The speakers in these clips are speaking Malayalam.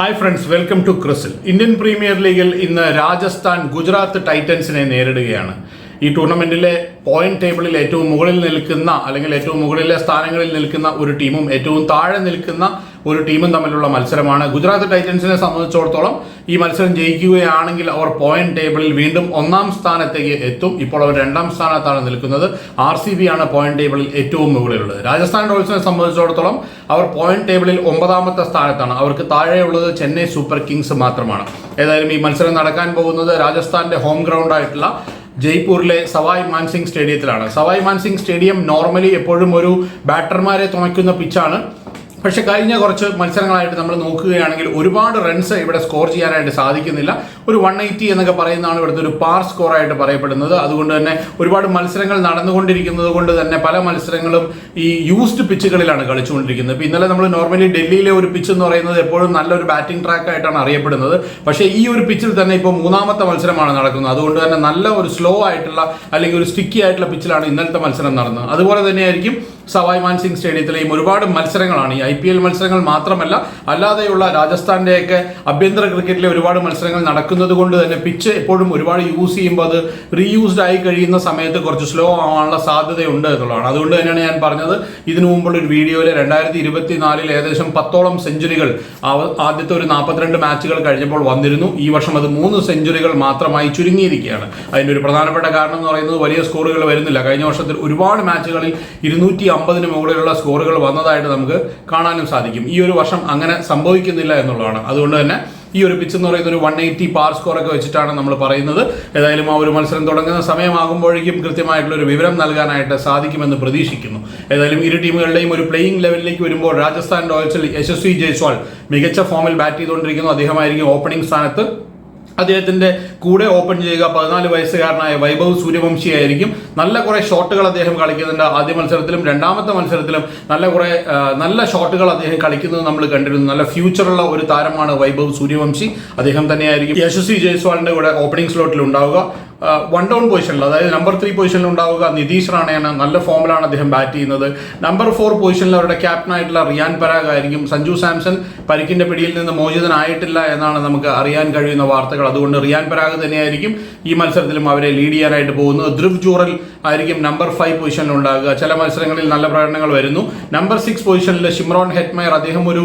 ഹായ് ഫ്രണ്ട്സ് വെൽക്കം ടു ക്രിസിൽ ഇന്ത്യൻ പ്രീമിയർ ലീഗിൽ ഇന്ന് രാജസ്ഥാൻ ഗുജറാത്ത് ടൈറ്റൻസിനെ നേരിടുകയാണ്. ഈ ടൂർണമെന്റിലെ പോയിന്റ് ടേബിളിൽ ഏറ്റവും മുകളിൽ നിൽക്കുന്ന അല്ലെങ്കിൽ ഏറ്റവും മുകളിലെ സ്ഥാനങ്ങളിൽ നിൽക്കുന്ന ഒരു ടീമും ഏറ്റവും താഴെ നിൽക്കുന്ന ഒരു ടീമും തമ്മിലുള്ള മത്സരമാണ്. ഗുജറാത്ത് ടൈറ്റൻസിനെ സംബന്ധിച്ചിടത്തോളം ഈ മത്സരം ജയിക്കുകയാണെങ്കിൽ അവർ പോയിന്റ് ടേബിളിൽ വീണ്ടും ഒന്നാം സ്ഥാനത്തേക്ക് എത്തും. ഇപ്പോൾ അവർ രണ്ടാം സ്ഥാനത്താണ് നിൽക്കുന്നത്. ആർ സി ബി ആണ് പോയിന്റ് ടേബിളിൽ ഏറ്റവും മുകളിലുള്ളത്. രാജസ്ഥാൻ റോയൽസിനെ സംബന്ധിച്ചിടത്തോളം അവർ പോയിന്റ് ടേബിളിൽ ഒമ്പതാമത്തെ സ്ഥാനത്താണ്. അവർക്ക് താഴെയുള്ളത് ചെന്നൈ സൂപ്പർ കിങ്സ് മാത്രമാണ്. ഏതായാലും ഈ മത്സരം നടക്കാൻ പോകുന്നത് രാജസ്ഥാന്റെ ഹോം ഗ്രൗണ്ട് ആയിട്ടുള്ള ജയ്പൂരിലെ സവായ് മാൻസിംഗ് സ്റ്റേഡിയത്തിലാണ്. സവായ് മാൻസിംഗ് സ്റ്റേഡിയം നോർമലി എപ്പോഴും ഒരു ബാറ്റർമാരെ തുണയ്ക്കുന്ന പിച്ചാണ് പക്ഷെ കഴിഞ്ഞ കുറച്ച് മത്സരങ്ങളായിട്ട് നമ്മൾ നോക്കുകയാണെങ്കിൽ ഒരുപാട് റൺസ് ഇവിടെ സ്കോർ ചെയ്യാനായിട്ട് സാധിക്കുന്നില്ല. ഒരു വൺ എയ്റ്റി എന്നൊക്കെ പറയുന്നതാണ് ഇവിടുത്തെ ഒരു പാർ സ്കോറായിട്ട് പറയപ്പെടുന്നത്. അതുകൊണ്ട് തന്നെ ഒരുപാട് മത്സരങ്ങൾ നടന്നുകൊണ്ടിരിക്കുന്നത് കൊണ്ട് തന്നെ പല മത്സരങ്ങളും ഈ യൂസ്ഡ് പിച്ചുകളിലാണ് കളിച്ചുകൊണ്ടിരിക്കുന്നത്. ഇപ്പം ഇന്നലെ നമ്മൾ നോർമലി ഡൽഹിയിലെ ഒരു പിച്ച് എന്ന് പറയുന്നത് എപ്പോഴും നല്ലൊരു ബാറ്റിംഗ് ട്രാക്ക് ആയിട്ടാണ് അറിയപ്പെടുന്നത്. പക്ഷേ ഈ ഒരു പിച്ചിൽ തന്നെ ഇപ്പോൾ മൂന്നാമത്തെ മത്സരമാണ് നടക്കുന്നത്. അതുകൊണ്ട് തന്നെ നല്ല ഒരു സ്ലോ ആയിട്ടുള്ള അല്ലെങ്കിൽ ഒരു സ്റ്റിക്കി ആയിട്ടുള്ള പിച്ചിലാണ് ഇന്നലത്തെ മത്സരം നടന്നത്. അതുപോലെ തന്നെയായിരിക്കും സവായ് മാൻസിംഗ് സ്റ്റേഡിയത്തിലെയും ഒരുപാട് മത്സരങ്ങളാണ്. ഈ ഐ പി എൽ മത്സരങ്ങൾ മാത്രമല്ല അല്ലാതെയുള്ള രാജസ്ഥാന്റെയൊക്കെ ആഭ്യന്തര ക്രിക്കറ്റിലെ ഒരുപാട് മത്സരങ്ങൾ നടക്കുന്നത് കൊണ്ട് തന്നെ പിച്ച് എപ്പോഴും ഒരുപാട് യൂസ് ചെയ്യുമ്പോൾ അത് റീയൂസ്ഡ് ആയി കഴിയുന്ന സമയത്ത് കുറച്ച് സ്ലോ ആവാനുള്ള സാധ്യതയുണ്ട് എന്നുള്ളതാണ്. അതുകൊണ്ട് തന്നെയാണ് ഞാൻ പറഞ്ഞത് ഇതിനു മുമ്പുള്ള ഒരു വീഡിയോയിൽ രണ്ടായിരത്തി ഇരുപത്തി നാലിൽ ഏകദേശം പത്തോളം സെഞ്ചുറികൾ ആദ്യത്തെ ഒരു നാൽപ്പത്തിരണ്ട് മാച്ചുകൾ കഴിഞ്ഞപ്പോൾ വന്നിരുന്നു. ഈ വർഷം അത് മൂന്ന് സെഞ്ചുറികൾ മാത്രമായി ചുരുങ്ങിയിരിക്കുകയാണ്. അതിന്റെ ഒരു പ്രധാനപ്പെട്ട കാരണം എന്ന് പറയുന്നത് വലിയ സ്കോറുകൾ വരുന്നില്ല. കഴിഞ്ഞ വർഷത്തിൽ ഒരുപാട് മാച്ചുകളിൽ ഇരുന്നൂറ്റി അമ്പതിന് മുകളിലുള്ള സ്കോറുകൾ വന്നതായിട്ട് നമുക്ക് കാണാനും സാധിക്കും. ഈ ഒരു വർഷം അങ്ങനെ സംഭവിക്കുന്നില്ല എന്നുള്ളതാണ്. അതുകൊണ്ട് തന്നെ ഈ ഒരു പിച്ച് എന്ന് പറയുന്ന ഒരു വൺ എയ്റ്റി പാർ സ്കോർ ഒക്കെ വെച്ചിട്ടാണ് നമ്മൾ പറയുന്നത്. ഏതായാലും ആ ഒരു മത്സരം തുടങ്ങുന്ന സമയമാകുമ്പോഴേക്കും കൃത്യമായിട്ടുള്ള ഒരു വിവരം നൽകാനായിട്ട് സാധിക്കുമെന്ന് പ്രതീക്ഷിക്കുന്നു. ഏതായാലും ഇരു ടീമുകളുടെയും ഒരു പ്ലേയിങ് ലെവലിലേക്ക് വരുമ്പോൾ രാജസ്ഥാൻ റോയൽസിൽ യശസ്വി ജയ്സ്വാൾ മികച്ച ഫോമിൽ ബാറ്റ് ചെയ്തുകൊണ്ടിരിക്കുന്നു. അദ്ദേഹമായിരിക്കും ഓപ്പണിംഗ് സ്ഥാനത്ത്. അദ്ദേഹത്തിന്റെ കൂടെ ഓപ്പൺ ചെയ്യുക പതിനാല് വയസ്സുകാരനായ വൈഭവ് സൂര്യവംശി ആയിരിക്കും നല്ല കുറെ ഷോട്ടുകൾ അദ്ദേഹം കളിക്കുന്നുണ്ട്. ആദ്യ മത്സരത്തിലും രണ്ടാമത്തെ മത്സരത്തിലും നല്ല കുറെ നല്ല ഷോട്ടുകൾ അദ്ദേഹം കളിക്കുന്നത് നമ്മൾ കണ്ടിരുന്നു. നല്ല ഫ്യൂച്ചറുള്ള ഒരു താരമാണ് വൈഭവ് സൂര്യവംശി. അദ്ദേഹം തന്നെയായിരിക്കും. യശസ്വി ജയ്സ്വാളിന്റെ കൂടെ ഓപ്പണിംഗ് സ്ലോട്ടിൽ ഉണ്ടാവുക. വൺ ഡൗൺ പൊസിഷനിൽ അതായത് നമ്പർ ത്രീ പൊസിഷനിൽ ഉണ്ടാവുക നിതീഷ് റാണയാണ് നല്ല ഫോമിലാണ് അദ്ദേഹം ബാറ്റ് ചെയ്യുന്നത്. നമ്പർ ഫോർ പൊസിഷനിൽ അവരുടെ ക്യാപ്റ്റനായിട്ടുള്ള റിയാൻ പരാഗ് ആയിരിക്കും. സഞ്ജു സാംസൺ പരിക്കിന്റെ പിടിയിൽ നിന്ന് മോചിതനായിട്ടില്ല എന്നാണ് നമുക്ക് അറിയാൻ കഴിയുന്ന വാർത്തകൾ. അതുകൊണ്ട് റിയാൻ പരാഗ് തന്നെയായിരിക്കും ഈ മത്സരത്തിലും അവരെ ലീഡ് ചെയ്യാനായിട്ട് പോകുന്നത്. ധ്രുവ് ജൂറൽ ആയിരിക്കും നമ്പർ ഫൈവ് പൊസിഷനിൽ ഉണ്ടാകുക. ചില മത്സരങ്ങളിൽ നല്ല പ്രകടനങ്ങൾ വരുന്നു. നമ്പർ സിക്സ് പൊസിഷനിൽ ഷിമ്രോൺ ഹെറ്റ്മയർ അദ്ദേഹം ഒരു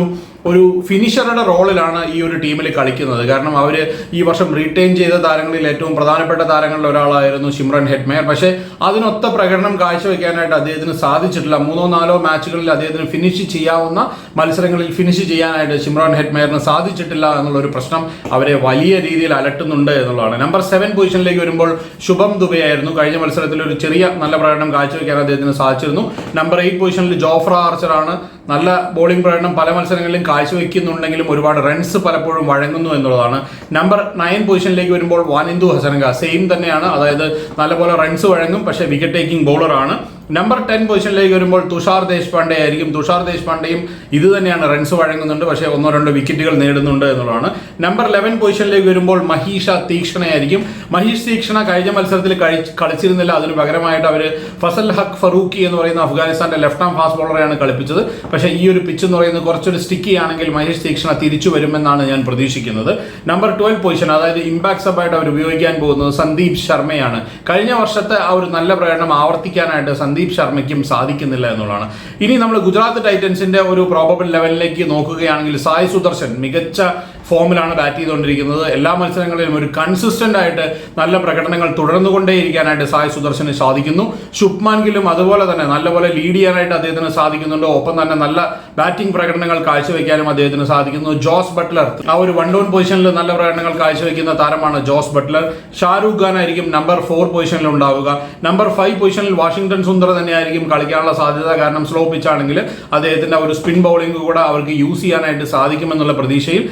ഒരു ഫിനിഷറുടെ റോളിലാണ് ഈ ഒരു ടീമിൽ കളിക്കുന്നത്. കാരണം അവർ ഈ വർഷം റീറ്റെയിൻ ചെയ്ത താരങ്ങളിൽ ഏറ്റവും പ്രധാനപ്പെട്ട താരങ്ങളിൽ ഒരാളായിരുന്നു ഷിമ്രൻ ഹെറ്റ്മയർ പക്ഷേ അതിനൊത്ത പ്രകടനം കാഴ്ചവെക്കാനായിട്ട് അദ്ദേഹത്തിന് സാധിച്ചിട്ടില്ല. മൂന്നോ നാലോ മാച്ചുകളിൽ അദ്ദേഹത്തിന് ഫിനിഷ് ചെയ്യാവുന്ന മത്സരങ്ങളിൽ ഫിനിഷ് ചെയ്യാനായിട്ട് ഷിമ്രാൻ ഹെറ്റ്മയറിന് സാധിച്ചിട്ടില്ല എന്നുള്ള ഒരു പ്രശ്നം അവരെ വലിയ രീതിയിൽ അലട്ടുന്നുണ്ട് എന്നുള്ളതാണ്. നമ്പർ സെവൻ പൊസിഷനിലേക്ക് വരുമ്പോൾ ശുഭം ദുബെ ആയിരുന്നു കഴിഞ്ഞ മത്സരത്തിൽ ഒരു ചെറിയ നല്ല പ്രകടനം കാഴ്ചവെക്കാൻ അദ്ദേഹത്തിന് സാധിച്ചിരുന്നു. നമ്പർ എയ്റ്റ് പൊസിഷനിൽ ജോഫ്ര ആർച്ചറാണ് നല്ല ബോളിംഗ് പ്രകടനം പല മത്സരങ്ങളിലും കാഴ്ചവെക്കുന്നുണ്ടെങ്കിലും ഒരുപാട് റൺസ് പലപ്പോഴും വഴങ്ങുന്നു എന്നുള്ളതാണ്. നമ്പർ നയൻ പൊസിഷനിലേക്ക് വരുമ്പോൾ വാനിന്ദു ഹസനങ്ക സെയിം തന്നെയാണ്. അതായത് നല്ലപോലെ റൺസ് വഴങ്ങും പക്ഷേ വിക്കറ്റ് ടേക്കിംഗ് ബോളറാണ് നമ്പർ ടെൻ പൊസിഷനിലേക്ക് വരുമ്പോൾ തുഷാർ ദേശ്പാണ്ഡെ ആയിരിക്കും. തുഷാർ ദേശ്പാണ്ഡെയും ഇത് തന്നെയാണ് റൺസ് വഴങ്ങുന്നുണ്ട്. പക്ഷേ ഒന്നോ രണ്ടോ വിക്കറ്റുകൾ നേടുന്നുണ്ട് എന്നുള്ളതാണ്. നമ്പർ ലെവൻ പൊസിഷനിലേക്ക് വരുമ്പോൾ മഹീഷ തീക്ഷണയായിരിക്കും. മഹീഷ് തീക്ഷണ കഴിഞ്ഞ മത്സരത്തിൽ കളിച്ചിരുന്നില്ല. അതിന് പകരമായിട്ട് അവർ ഫസൽ ഹക്ക് ഫറൂഖി എന്ന് പറയുന്ന അഫ്ഗാനിസ്ഥാന്റെ ലെഫ്റ്റ് ആം ഫാസ്റ്റ് ബോളറെയാണ് കളിപ്പിച്ചത്. പക്ഷേ ഈ ഒരു പിച്ച് എന്ന് പറയുന്നത് കുറച്ചൊരു സ്റ്റിക്കി ആണെങ്കിൽ മഹേഷ് തീക്ഷണ തിരിച്ചു വരുമെന്നാണ് ഞാൻ പ്രതീക്ഷിക്കുന്നത്. നമ്പർ ട്വൽവ് പൊസിഷൻ അതായത് ഇമ്പാക്ട് സബായിട്ട് അവർ ഉപയോഗിക്കാൻ പോകുന്നത് സന്ദീപ് ശർമ്മയാണ്. കഴിഞ്ഞ വർഷത്തെ ആ ഒരു നല്ല പ്രകടനം ആവർത്തിക്കാനായിട്ട് സന്ദീപ് ശർമ്മയ്ക്കും സാധിക്കുന്നില്ല എന്നുള്ളതാണ്. ഇനി നമ്മൾ ഗുജറാത്ത് ടൈറ്റൻസിന്റെ ഒരു പ്രോബബിൾ ലെവലിലേക്ക് നോക്കുകയാണെങ്കിൽ സായ് സുദർശൻ മികച്ച ഫോമിലാണ് ബാറ്റ് ചെയ്തുകൊണ്ടിരിക്കുന്നത്. എല്ലാ മത്സരങ്ങളിലും ഒരു കൺസിസ്റ്റന്റ് ആയിട്ട് നല്ല പ്രകടനങ്ങൾ തുടർന്നുകൊണ്ടേയിരിക്കാനായിട്ട് സായ് സുദർശന് സാധിക്കുന്നു. ശുഭ്മാൻ ഗില്ലും അതുപോലെ തന്നെ നല്ലപോലെ ലീഡ് ചെയ്യാനായിട്ട് അദ്ദേഹത്തിന് സാധിക്കുന്നുണ്ട്. ഒപ്പം തന്നെ നല്ല ബാറ്റിംഗ് പ്രകടനങ്ങൾ കാഴ്ചവെക്കാനും അദ്ദേഹത്തിന് സാധിക്കുന്നു. ജോസ് ബട്ട്ലർ ആ ഒരു വൺ ഡൗൺ പൊസിഷനിൽ നല്ല പ്രകടനങ്ങൾ കാഴ്ചവെക്കുന്ന താരമാണ് ജോസ് ബട്ട്ലർ. ഷാരൂഖ് ഖാൻ ആയിരിക്കും നമ്പർ ഫോർ പൊസിഷനിൽ ഉണ്ടാവുക. നമ്പർ ഫൈവ് പൊസിഷനിൽ വാഷിംഗ്ടൺ സുന്ദർ തന്നെയായിരിക്കും കളിക്കാനുള്ള സാധ്യത. കാരണം സ്ലോ പിച്ചാണെങ്കിൽ അദ്ദേഹത്തിന്റെ ഒരു സ്പിൻ ബൗളിംഗ് കൂടെ അവർക്ക് യൂസ് ചെയ്യാനായിട്ട് സാധിക്കുമെന്നുള്ള പ്രതീക്ഷയിൽ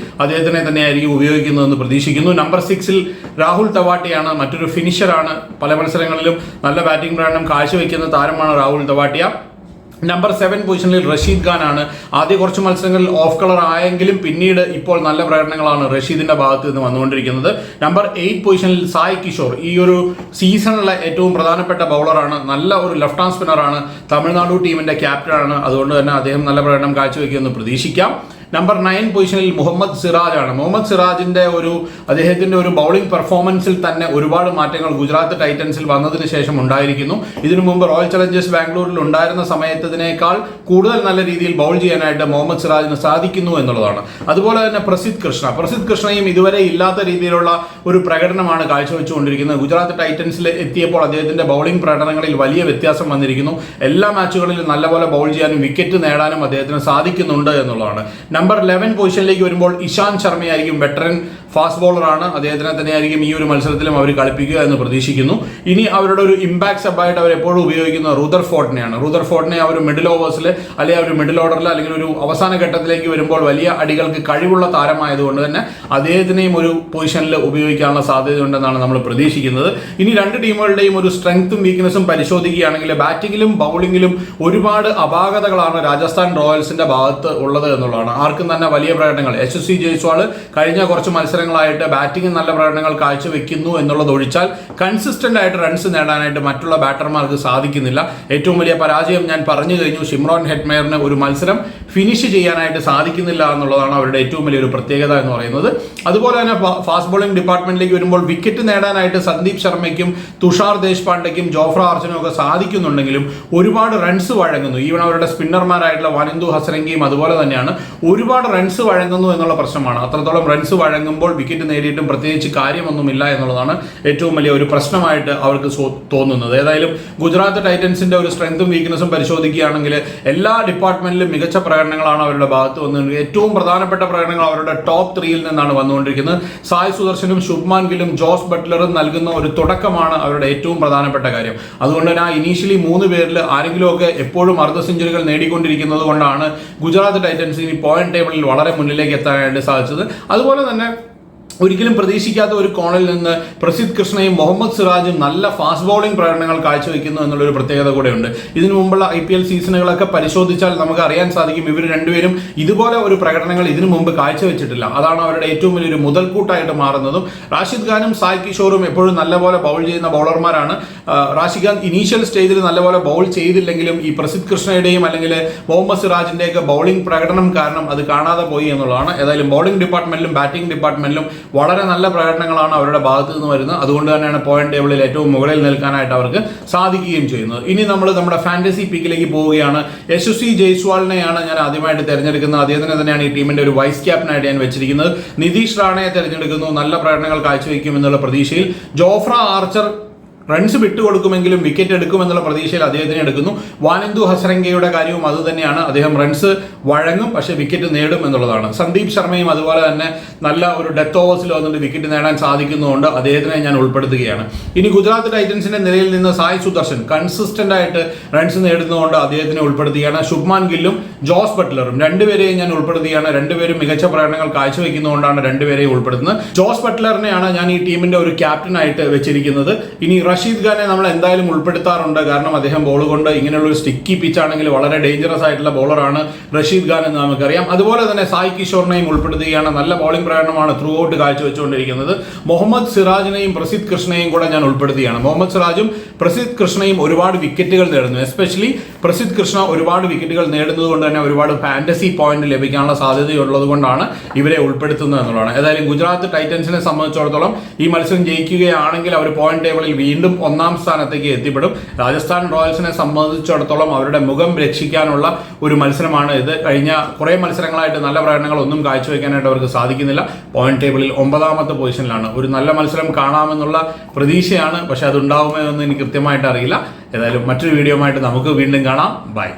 അദ്ദേഹത്തിനെ തന്നെയായിരിക്കും ഉപയോഗിക്കുന്നതെന്ന് പ്രതീക്ഷിക്കുന്നു. നമ്പർ സിക്സിൽ രാഹുൽ തവാട്ടിയാണ് മറ്റൊരു ഫിനിഷറാണ് പല മത്സരങ്ങളിലും നല്ല ബാറ്റിംഗ് പ്രകടനം കാഴ്ചവെക്കുന്ന താരമാണ് രാഹുൽ തവാട്ടിയ. നമ്പർ സെവൻ പൊസിഷനിൽ റഷീദ് ഖാൻ ആണ്. ആദ്യ കുറച്ച് മത്സരങ്ങളിൽ ഓഫ് കളർ ആയെങ്കിലും പിന്നീട് ഇപ്പോൾ നല്ല പ്രകടനങ്ങളാണ് റഷീദിന്റെ ഭാഗത്ത് നിന്ന് വന്നുകൊണ്ടിരിക്കുന്നത്. നമ്പർ എയ്റ്റ് പൊസിഷനിൽ സായ് കിഷോർ. ഈ ഒരു സീസണിലെ ഏറ്റവും പ്രധാനപ്പെട്ട ബൗളറാണ് നല്ല ഒരു ലെഫ്റ്റ് ഹാൻഡ് സ്പിന്നറാണ് തമിഴ്നാടു ടീമിന്റെ ക്യാപ്റ്റനാണ് അതുകൊണ്ട് തന്നെ അദ്ദേഹം നല്ല പ്രകടനം കാഴ്ചവെക്കുമെന്ന് പ്രതീക്ഷിക്കാം. നമ്പർ നയൻ പൊസിഷനിൽ മുഹമ്മദ് സിറാജ് ആണ്. മുഹമ്മദ് സിറാജിന്റെ ഒരു അദ്ദേഹത്തിന്റെ ഒരു ബൗളിംഗ് പെർഫോമൻസിൽ തന്നെ ഒരുപാട് മാറ്റങ്ങൾ ഗുജറാത്ത് ടൈറ്റൻസിൽ വന്നതിന് ശേഷം ഉണ്ടായിരിക്കുന്നു. ഇതിനു മുമ്പ് റോയൽ ചലഞ്ചേഴ്സ് ബാംഗ്ലൂരിൽ ഉണ്ടായിരുന്ന സമയത്തതിനേക്കാൾ കൂടുതൽ നല്ല രീതിയിൽ ബൗൾ ചെയ്യാനായിട്ട് മുഹമ്മദ് സിറാജിന് സാധിക്കുന്നു എന്നുള്ളതാണ്. അതുപോലെ തന്നെ പ്രസിദ്ധ് കൃഷ്ണ. പ്രസിദ്ധ് കൃഷ്ണയും ഇതുവരെ ഇല്ലാത്ത രീതിയിലുള്ള ഒരു പ്രകടനമാണ് കാഴ്ചവെച്ചുകൊണ്ടിരിക്കുന്നത്. ഗുജറാത്ത് ടൈറ്റൻസിൽ എത്തിയപ്പോൾ അദ്ദേഹത്തിന്റെ ബൗളിംഗ് പ്രകടനങ്ങളിൽ വലിയ വ്യത്യാസം വന്നിരിക്കുന്നു. എല്ലാ മാച്ചുകളിലും നല്ലപോലെ ബൗൾ ചെയ്യാനും വിക്കറ്റ് നേടാനും അദ്ദേഹത്തിന് സാധിക്കുന്നുണ്ട് എന്നുള്ളതാണ്. നമ്പർ ലെവൻ പൊസിഷനിലേക്ക് വരുമ്പോൾ ഇഷാന്ത് ശർമ്മയായിരിക്കും വെറ്ററൻ ഫാസ്റ്റ് ബോളറാണ് അദ്ദേഹത്തിനെ തന്നെയായിരിക്കും ഈ ഒരു മത്സരത്തിലും അവർ കളിപ്പിക്കുക എന്ന് പ്രതീക്ഷിക്കുന്നു. ഇനി അവരുടെ ഒരു ഇമ്പാക്ട് സബായിട്ട് അവർ എപ്പോഴും ഉപയോഗിക്കുന്ന റൂദർ ഫോർട്ടിനെയാണ് റൂദർ ഫോർട്ടിനെ അവർ മിഡിൽ ഓവേഴ്സിൽ അല്ലെങ്കിൽ ഒരു മിഡിൽ ഓർഡറിൽ അല്ലെങ്കിൽ ഒരു അവസാന ഘട്ടത്തിലേക്ക് വരുമ്പോൾ വലിയ അടികൾക്ക് കഴിവുള്ള താരമായതുകൊണ്ട് തന്നെ അദ്ദേഹത്തിനെയും ഒരു പൊസിഷനിൽ ഉപയോഗിക്കാനുള്ള സാധ്യതയുണ്ടെന്നാണ് നമ്മൾ പ്രതീക്ഷിക്കുന്നത്. ഇനി രണ്ട് ടീമുകളുടെയും ഒരു സ്ട്രെങ്ത്തും വീക്ക്നെസ്സും പരിശോധിക്കുകയാണെങ്കിൽ ബാറ്റിങ്ങിലും ബൗളിങ്ങിലും ഒരുപാട് അപാകതകളാണ് രാജസ്ഥാൻ റോയൽസിന്റെ ഭാഗത്ത് ഉള്ളത് എന്നുള്ളതാണ്. ആർക്കും തന്നെ വലിയ പ്രകടനങ്ങൾ. എസ് സി ജയ്സ്വാൾ കഴിഞ്ഞ കുറച്ച് മത്സരങ്ങളായിട്ട് ബാറ്റിംഗ് നല്ല പ്രകടനങ്ങൾ കാഴ്ചവെക്കുന്നു എന്നുള്ളത് ഒഴിച്ചാൽ കൺസിസ്റ്റന്റ് ആയിട്ട് റൺസ് നേടാനായിട്ട് മറ്റുള്ള ബാറ്റർമാർക്ക് സാധിക്കുന്നില്ല. ഏറ്റവും വലിയ പരാജയം ഞാൻ പറഞ്ഞു കഴിഞ്ഞു ഷിംറോൺ ഹെഡ്മെയറിന് ഒരു മത്സരം. ഫിനിഷ് ചെയ്യാനായിട്ട് സാധിക്കുന്നില്ല എന്നുള്ളതാണ് അവരുടെ ഏറ്റവും വലിയൊരു പ്രത്യേകത എന്ന് പറയുന്നത്. അതുപോലെ തന്നെ ഫാസ്റ്റ് ബോളിംഗ് ഡിപ്പാർട്ട്മെന്റിലേക്ക് വരുമ്പോൾ വിക്കറ്റ് നേടാനായിട്ട് സന്ദീപ് ശർമ്മയ്ക്കും തുഷാർ ദേശ്പാണ്ഡയ്ക്കും ജോഫ്ര അർജുനും ഒക്കെ സാധിക്കുന്നുണ്ടെങ്കിലും ഒരുപാട് റൺസ് വഴങ്ങുന്നു. ഈവൻ അവരുടെ സ്പിന്നർമാരായിട്ടുള്ള വനിന്ദു ഹസരംഗിയും അതുപോലെ തന്നെയാണ്. ഒരുപാട് റൺസ് വഴങ്ങുന്നു എന്നുള്ള പ്രശ്നമാണ്. അത്രത്തോളം റൺസ് വഴങ്ങുമ്പോൾ വിക്കറ്റ് നേടിയിട്ടും പ്രത്യേകിച്ച് കാര്യമൊന്നുമില്ല എന്നുള്ളതാണ് ഏറ്റവും വലിയ ഒരു പ്രശ്നമായിട്ട് അവർക്ക് തോന്നുന്നത്. ഏതായാലും ഗുജറാത്ത് ടൈറ്റൻസിന്റെ ഒരു സ്ട്രെങ്തും വീക്ക്നസും പരിശോധിക്കുകയാണെങ്കിൽ എല്ലാ ഡിപ്പാർട്ട്മെന്റിലും മികച്ച പ്രകടനങ്ങളാണ് അവരുടെ ഭാഗത്ത് വന്നുകൊണ്ടിരിക്കുന്നത് ഏറ്റവും പ്രധാനപ്പെട്ട പ്രകടനങ്ങൾ അവരുടെ ടോപ്പ് ത്രീയിൽ നിന്നാണ് വന്നുകൊണ്ടിരിക്കുന്നത്. സായ് സുദർശനും ശുഭ്മാൻ ഗിലും ജോസ് ബട്ട്ലറും നൽകുന്ന ഒരു തുടക്കമാണ് അവരുടെ ഏറ്റവും പ്രധാനപ്പെട്ട കാര്യം. അതുകൊണ്ട് തന്നെ ആ ഇനീഷ്യലി മൂന്ന് പേരിൽ ആരെങ്കിലുമൊക്കെ എപ്പോഴും അർദ്ധ സെഞ്ചുറികൾ നേടിക്കൊണ്ടിരിക്കുന്നത് കൊണ്ടാണ് ഗുജറാത്ത് ടൈറ്റൻസിന് പോയിന്റ് ടേബിളിൽ വളരെ മുന്നിലേക്ക് എത്താനായിട്ട് സാധിച്ചത്. അതുപോലെ തന്നെ ഒരിക്കലും പ്രതീക്ഷിക്കാത്ത ഒരു കോണിൽ നിന്ന് പ്രസിദ്ധ് കൃഷ്ണയും മുഹമ്മദ് സിറാജും നല്ല ഫാസ്റ്റ് ബൗളിംഗ് പ്രകടനങ്ങൾ കാഴ്ചവെക്കുന്നു എന്നുള്ളൊരു പ്രത്യേകത കൂടെയുണ്ട്. ഇതിനു മുമ്പുള്ള ഐ പി എൽ സീസണുകളൊക്കെ പരിശോധിച്ചാൽ നമുക്ക് അറിയാൻ സാധിക്കും ഇവർ രണ്ടുപേരും ഇതുപോലെ ഒരു പ്രകടനങ്ങൾ ഇതിനു മുമ്പ് കാഴ്ചവെച്ചിട്ടില്ല. അതാണ് അവരുടെ ഏറ്റവും വലിയൊരു മുതൽക്കൂട്ടായിട്ട് മാറുന്നതും. റാഷിദ് ഖാനും സായ് കിഷോറും എപ്പോഴും നല്ലപോലെ ബൗൾ ചെയ്യുന്ന ബൗളർമാരാണ് റാഷിദ് ഖാൻ ഇനീഷ്യൽ സ്റ്റേജിൽ നല്ലപോലെ ബൗൾ ചെയ്തില്ലെങ്കിലും ഈ പ്രസിദ്ധ് കൃഷ്ണയുടെയും അല്ലെങ്കിൽ മുഹമ്മദ് സിറാജിന്റെയൊക്കെ ബൗളിംഗ് പ്രകടനം കാരണം അത് കാണാതെ പോയി എന്നുള്ളതാണ്. ഏതായാലും ബൗളിംഗ് ഡിപ്പാർട്ട്മെന്റിലും ബാറ്റിംഗ് ഡിപ്പാർട്ട്മെന്റിലും വളരെ നല്ല പ്രകടനങ്ങളാണ് അവരുടെ ഭാഗത്ത് നിന്ന് വരുന്നത്. അതുകൊണ്ട് തന്നെയാണ് പോയിന്റ് ടേബിളിൽ ഏറ്റവും മുകളിൽ നിൽക്കാനായിട്ട് അവർക്ക് സാധിക്കുകയും ചെയ്യുന്നത്. ഇനി നമ്മൾ നമ്മുടെ ഫാന്റസി പിക്കിലേക്ക് പോവുകയാണ്. യശസ്വി ജയ്സ്വാളിനെയാണ് ഞാൻ ആദ്യമായിട്ട് തിരഞ്ഞെടുക്കുന്നത്. അദ്ദേഹത്തിനെ തന്നെയാണ് ഈ ടീമിന്റെ ഒരു വൈസ് ക്യാപ്റ്റനായിട്ട് ഞാൻ വെച്ചിരിക്കുന്നത്. നിതീഷ് റാണയെ തിരഞ്ഞെടുക്കുന്നു. നല്ല പ്രകടനങ്ങൾ കാഴ്ചവെക്കും എന്നുള്ള പ്രതീക്ഷയിൽ ജോഫ്ര ആർച്ചർ റൺസ് വിട്ടുകൊടുക്കുമെങ്കിലും വിക്കറ്റ് എടുക്കുമെന്നുള്ള പ്രതീക്ഷയിൽ അദ്ദേഹത്തിന് എടുക്കുന്നു. വാനന്ദു ഹസരംഗയുടെ കാര്യവും അത് തന്നെയാണ്. അദ്ദേഹം റൺസ് വഴങ്ങും പക്ഷേ വിക്കറ്റ് നേടും എന്നുള്ളതാണ്. സന്ദീപ് ശർമ്മയും അതുപോലെ തന്നെ നല്ല ഒരു ഡെത്ത് ഓവേഴ്സിൽ വന്നിട്ട് വിക്കറ്റ് നേടാൻ സാധിക്കുന്നതുകൊണ്ട് അദ്ദേഹത്തിനെ ഞാൻ ഉൾപ്പെടുത്തുകയാണ്. ഇനി ഗുജറാത്ത് ടൈറ്റൻസിന്റെ നിലയിൽ നിന്ന് സായ് സുദർശൻ കൺസിസ്റ്റന്റ് ആയിട്ട് റൺസ് നേടുന്നതുകൊണ്ട് അദ്ദേഹത്തിനെ ഉൾപ്പെടുത്തുകയാണ്. ശുഭ്മാൻ ഗില്ലും ജോസ് ബട്ട്ലറും രണ്ടുപേരെയും ഞാൻ ഉൾപ്പെടുത്തുകയാണ്. രണ്ടുപേരും മികച്ച പ്രകടനങ്ങൾ കാഴ്ചവെക്കുന്നതുകൊണ്ടാണ് രണ്ടുപേരെയും ഉൾപ്പെടുത്തുന്നത്. ജോസ് ബട്ട്ലറിനെയാണ് ഞാൻ ഈ ടീമിന്റെ ഒരു ക്യാപ്റ്റനായിട്ട് വെച്ചിരിക്കുന്നത്. ഇനി റഷീദ് ഖാനെ നമ്മൾ എന്തായാലും ഉൾപ്പെടുത്താറുണ്ട്. കാരണം അദ്ദേഹം ബോൾ കൊണ്ട് ഇങ്ങനെയുള്ള ഒരു സ്റ്റിക്കി പിച്ചാണെങ്കിൽ വളരെ ഡേഞ്ചറസ് ആയിട്ടുള്ള ബോളറാണ് റഷീദ് ഖാൻ എന്ന് നമുക്കറിയാം. അതുപോലെ തന്നെ സായി കിഷോറിനെയും ഉൾപ്പെടുത്തുകയാണ് നല്ല ബോളിംഗ് പ്രകടനമാണ് ത്രൂ ഔട്ട് കാഴ്ചവെച്ചുകൊണ്ടിരിക്കുന്നത്. മുഹമ്മദ് സിറാജിനെയും പ്രസിദ്ധ് കൃഷ്ണയും കൂടെ ഞാൻ ഉൾപ്പെടുത്തുകയാണ്. മുഹമ്മദ് സിറാജും പ്രസിദ് കൃഷ്ണയും ഒരുപാട് വിക്കറ്റുകൾ നേടുന്നു. എസ്പെഷ്യലി പ്രസിദ് കൃഷ്ണ ഒരുപാട് വിക്കറ്റുകൾ നേടുന്നത് കൊണ്ട് തന്നെ ഒരുപാട് ഫാന്റസി പോയിന്റ് ലഭിക്കാനുള്ള സാധ്യതയുള്ളത് കൊണ്ടാണ് ഇവരെ ഉൾപ്പെടുത്തുന്നത് എന്നുള്ളതാണ്. ഏതായാലും ഗുജറാത്ത് ടൈറ്റൻസിനെ സംബന്ധിച്ചിടത്തോളം ഈ മത്സരം ജയിക്കുകയാണെങ്കിൽ അവർ പോയിന്റ് ടേബിളിൽ വീണ്ടും ഒന്നാം സ്ഥാനത്തേക്ക് എത്തിപ്പെടും. രാജസ്ഥാൻ റോയൽസിനെ സംബന്ധിച്ചിടത്തോളം അവരുടെ മുഖം രക്ഷിക്കാനുള്ള ഒരു മത്സരമാണ് ഇത്. കഴിഞ്ഞ കുറേ മത്സരങ്ങളായിട്ട് നല്ല പ്രകടനങ്ങൾ ഒന്നും കാഴ്ചവെക്കാനായിട്ട് അവർക്ക് സാധിക്കുന്നില്ല. പോയിന്റ് ടേബിളിൽ ഒമ്പതാമത്തെ പൊസിഷനിലാണ്. ഒരു നല്ല മത്സരം കാണാമെന്നുള്ള പ്രതീക്ഷയാണ് പക്ഷെ അത് ഉണ്ടാവുമോ എന്ന് എനിക്ക് കൃത്യമായിട്ട് അറിയില്ല. ഏതായാലും മറ്റൊരു വീഡിയോ ആയിട്ട് നമുക്ക് വീണ്ടും കാണാം. ബൈ